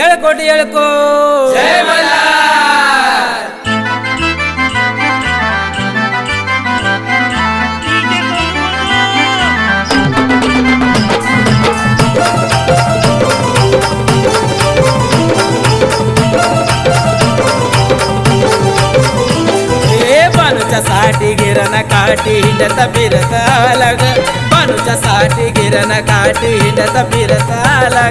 ஏழு கோட்டு ஏழு கோ काठी हिंडत फिरता आला ग बानूच्या साठी गिरण काठी हिंडत फिरता आला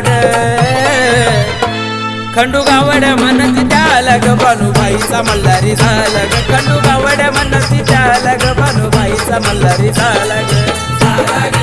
खंडू गावड म्हणत त्याला ग बानूबाईचा मल्हारी झाला ग खंडू गावड म्हणत त्याला ग बानूबाईचा मल्हारी झाला ग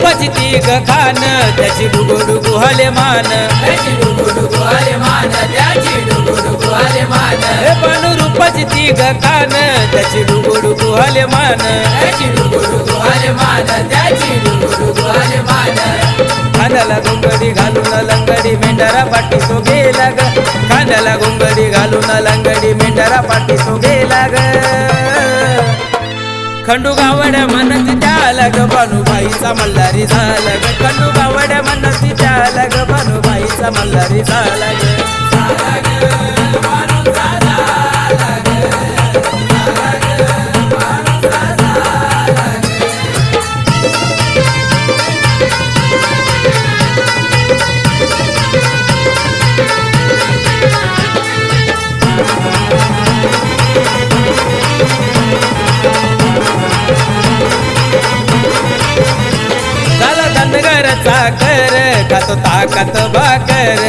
पण रूपाची ती ग खान त्याची डुगू डुगू हले मान. त्याची डुगु डुगु आले मान त्याची डुगु डुगु आले मान. त्याची डुगू डुगू हले मान त्याची त्याची खांद्याला गोंगडी घालून लंगडी मेंढरा पाठी तो गेला ग खांद्याला गोंगडी घालून लंगडी मेंढरा पाठी तो गेला ग खंडू गावड म्हणत त्याला ग बानूबाईचा मल्हारी झाला ग. खंडू गावड म्हणत त्याला ग बानूबाईचा मल्हारी झाला ग. चाकर खातो ताकत भाकर.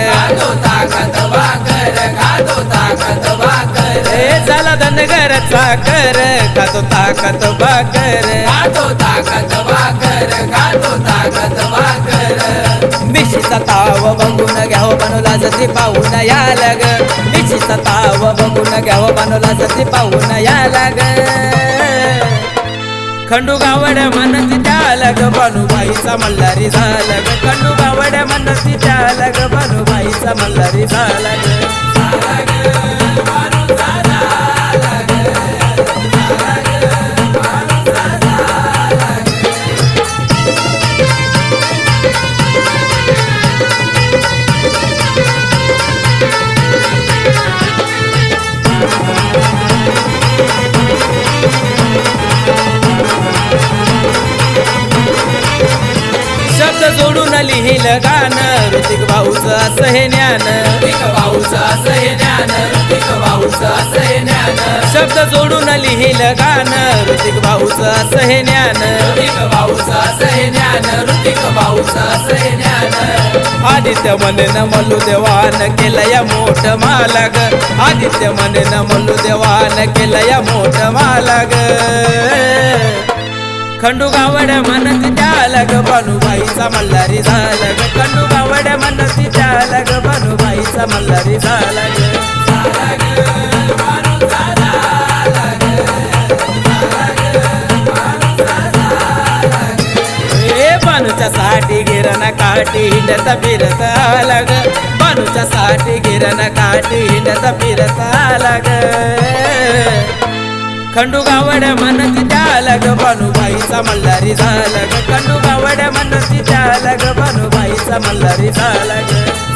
ताकत भाकर खातो ताकत भाकर. झाला धनगर चाकर खातो ताकत भाकर. खातो ताकत भाकर खातो ताकत भाकर. मिशीचा ताव बघून घ्याव बनवला जती पाहून या लाग. मिशीचा ताव बघून घ्याव बनवला जती पाहून या लाग. खंडू गावड मनसी त्याला ग बानूबाईचा मल्हारी झाला ग खंडू गावड म्हणत त्याला ग बानूबाईचा मल्हारी झाला ग लिहिल गाणं ऋतिक भाऊच असं हे ज्ञान. ऋतिक भाऊचं असं हे ज्ञान ऋतिक भाऊचं असं हे ज्ञान. शब्द जोडून लिहिल गाणं ऋतिक भाऊच असं हे ज्ञान. ऋतिक भाऊचं असं हे ज्ञान ऋतिक भाऊचं असं हे ज्ञान. आदित्य म्हणेन मल्लू देवान केलं या मोठ मालग. आदित्य म्हणेन मल्लू देवान केलं या मोठ मालग. खंडू गावड म्हणत त्याला ग बानूबाईचा मल्हारी झाला ग. खंडू गावड म्हणत त्याला ग बानूबाईचा मल्हारी झाला साठी गिरण काठी हिंडत फिरत आला ग. बानूच्या साठी गिरण काठी हिंडत फिरत आला ग. खंडू गावड म्हणत त्याला ग बानूबाईचा मल्हारी झाला ग खंडू गावड म्हणत त्याला ग बानूबाईचा मल्हारी झाला ग